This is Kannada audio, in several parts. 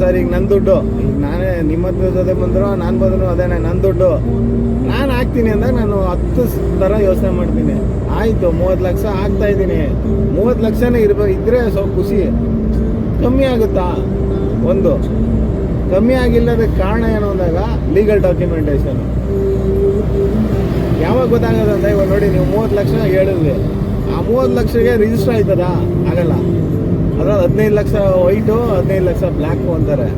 ಸರ್, ಈಗ ನನ್ನ ದುಡ್ಡು. ಈಗ ನಾನೇ ನಿಮ್ಮ ಜೊತೆ ಬಂದ್ರು, ನಾನು ಬಂದ್ರು ಅದೇನೆ ನನ್ನ ದುಡ್ಡು. ನಾನು ಹಾಕ್ತೀನಿ ಅಂದಾಗ ನಾನು ಹತ್ತು ಥರ ಯೋಚನೆ ಮಾಡ್ತೀನಿ. ಆಯಿತು, ಮೂವತ್ತು ಲಕ್ಷ ಹಾಕ್ತಾ ಇದ್ದೀನಿ. ಮೂವತ್ತು ಲಕ್ಷನೇ ಇರ್ಬೇಕು ಇದ್ರೆ ಸ್ವಲ್ಪ ಖುಷಿ. ಕಮ್ಮಿ ಆಗುತ್ತಾ? ಒಂದು. ಕಮ್ಮಿ ಆಗಿಲ್ಲದಕ್ಕೆ ಕಾರಣ ಏನು ಅಂದಾಗ ಲೀಗಲ್ ಡಾಕ್ಯುಮೆಂಟೇಶನ್ ಯಾವಾಗ ಗೊತ್ತಾಗೋದಂತ ಇವಾಗ ನೋಡಿ, ನೀವು ಮೂವತ್ತು ಲಕ್ಷ ಹೇಳಿದ್ವಿ. ಆ ಮೂವತ್ತು ಲಕ್ಷಗೆ ರಿಜಿಸ್ಟರ್ ಆಯ್ತದ? ಆಗಲ್ಲ. ಅದ್ರಲ್ಲಿ ಹದಿನೈದು ಲಕ್ಷ ವೈಟು, ಹದಿನೈದು ಲಕ್ಷ ಬ್ಲ್ಯಾಕು ಅಂತಾರೆ.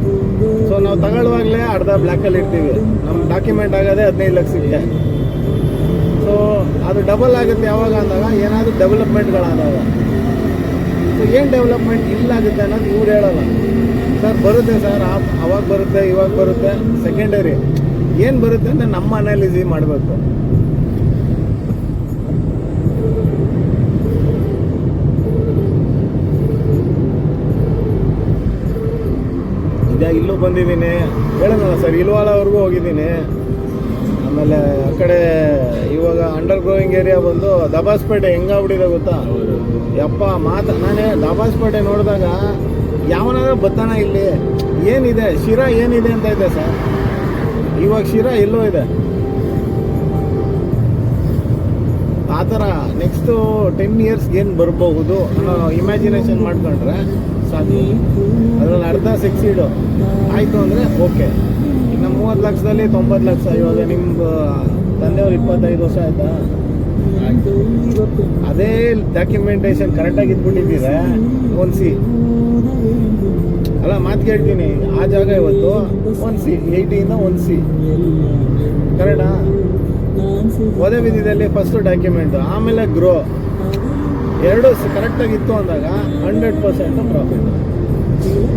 ಸೊ ನಾವು ತಗೊಳ್ಳುವಾಗಲೇ ಅರ್ಧ ಬ್ಲ್ಯಾಕಲ್ಲಿ ಇರ್ತೀವಿ. ನಮ್ಮ ಡಾಕ್ಯುಮೆಂಟ್ ಆಗೋದೇ ಹದಿನೈದು ಲಕ್ಷಕ್ಕೆ ಸೊ ಅದು ಡಬಲ್ ಆಗುತ್ತೆ ಯಾವಾಗ ಅಂದಾಗ ಏನಾದರೂ ಡೆವಲಪ್ಮೆಂಟ್ಗಳಾದಾಗ ಸೊ ಏನು ಡೆವಲಪ್ಮೆಂಟ್ ಇಲ್ಲಾಗುತ್ತೆ ಅನ್ನೋದು ಇವ್ರು ಹೇಳಲ್ಲ. ಸರ್ ಬರುತ್ತೆ ಸರ್ ಅವಾಗ ಬರುತ್ತೆ, ಇವಾಗ ಬರುತ್ತೆ ಸೆಕೆಂಡರಿ ಏನು ಬರುತ್ತೆ ಅಂತ ನಮ್ಮ ಅನಾಲಿಸಿ ಮಾಡಬೇಕು. ಇಲ್ಲೂ ಬಂದಿದ್ದೀನಿ? ಹೇಳೋಣ ಸರ್ ಇಲ್ವಾಲವರೆಗೂ ಹೋಗಿದ್ದೀನಿ. ಆಮೇಲೆ ಆ ಕಡೆ ಇವಾಗ ಅಂಡರ್ ಗ್ರೋಯಿಂಗ್ ಏರಿಯಾ ಬಂದು ದಬಾಸ್ಪೇಟೆ ಹೆಂಗಾಗ್ಬಿಟ್ಟಿದೆ ಗೊತ್ತಾ? ಯಪ್ಪ, ಮಾತ, ನಾನೇ ದಬಾಸ್ಪೇಟೆ ನೋಡಿದಾಗ ಯಾವನಾದ್ರೂ ಬತ್ತಾನ ಇಲ್ಲಿ? ಏನಿದೆ? ಶಿರಾ ಏನಿದೆ ಅಂತ ಇದೆ ಸರ್. ಇವಾಗ ಶಿರಾ ಎಲ್ಲೋ ಇದೆ. ಆ ಥರ ನೆಕ್ಸ್ಟು ಟೆನ್ ಇಯರ್ಸ್ಗೆ ಏನು ಬರಬಹುದು ಅನ್ನೋ ಇಮ್ಯಾಜಿನೇಷನ್ ಮಾಡ್ಕೊಂಡ್ರೆ ಸಾಕು. ಅದ್ರಲ್ಲಿ ಅರ್ಧ ಸಿಕ್ಸೀಡು ಆಯಿತು ಅಂದರೆ ಓಕೆ ಇನ್ನು ಮೂವತ್ತು ಲಕ್ಷದಲ್ಲಿ ತೊಂಬತ್ತು ಲಕ್ಷ. ಇವಾಗ ನಿಮ್ಮದು ತಂದೆಯವ್ರು ಇಪ್ಪತ್ತೈದು ವರ್ಷ ಆಯ್ತಾ? ಅದೇ ಡಾಕ್ಯುಮೆಂಟೇಶನ್ ಕರೆಕ್ಟಾಗಿ ಇದ್ಬಿಟ್ಟಿದ್ದೀರ? ಒನ್ಸಿ ಅಲ್ಲ ಮಾತು ಕೇಳ್ತೀನಿ. ಆ ಜಾಗ ಇವತ್ತು ಒನ್ ಸಿ. ಏಯ್ಟಿಯಿಂದ ಒನ್ ಸಿ. ಕರೆಕ್ಟಾ ಒದೆ ಬಿದ್ದಿದಲ್ಲಿ ಫಸ್ಟ್ ಡಾಕ್ಯುಮೆಂಟ್ ಆಮೇಲೆ ಗ್ರೋ ಎರಡು ಕರೆಕ್ಟಾಗಿ ಇತ್ತು ಅಂದಾಗ ಹಂಡ್ರೆಡ್ ಪರ್ಸೆಂಟ್ ಪ್ರಾಫಿಟ್